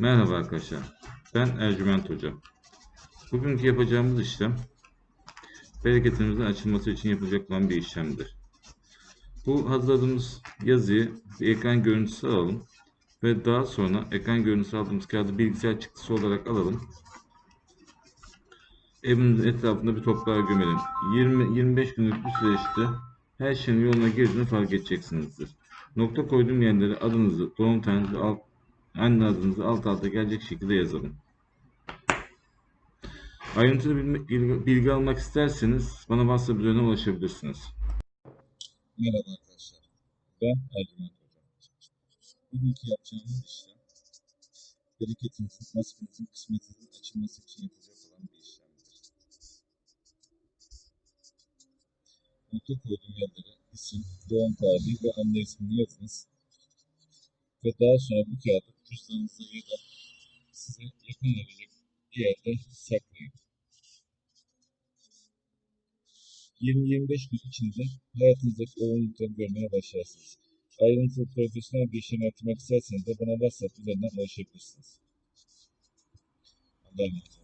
Merhaba arkadaşlar. Ben Ercüment Hoca. Bugünkü yapacağımız işlem bereketimizin açılması için yapılacak olan bir işlemdir. Bu hazırladığımız yazıyı bir ekran görüntüsü alalım ve daha sonra ekran görüntüsü aldığımız kağıdı bilgisayar çıktısı olarak alalım. Evimizin etrafında bir toprağa gömelim. 20-25 günlük bir süreçte her şeyin yoluna girdiğini fark edeceksinizdir. Nokta koyduğum yerlere adınızı, doğum tarihinizi, alt, anne adınızı alt alta gelecek şekilde yazalım. Ayrıntılı bilgi almak isterseniz bana WhatsApp üzerinden ulaşabilirsiniz. Merhaba arkadaşlar. Ben Ercüment Hocam. Bugünkü yapacağımız işlem bereketinizin, nasibinizin, kısmetinizin açılması için yapılacak olan bir işlemdir. Nokta koyduğum yerlere isim, doğum tarihi ve anne ismini yazınız. Ve daha sonra bu kağıdı cüzdanınıza ya da size yakın olacak bir yerde saklayın. 20-25 gün içinde hayatınızdaki olumlulukları görmeye başlarsınız. Ayrıntılı profesyonel bir işlem yaptırmak isterseniz de bana WhatsApp üzerinden ulaşabilirsiniz. Allah'a emanet.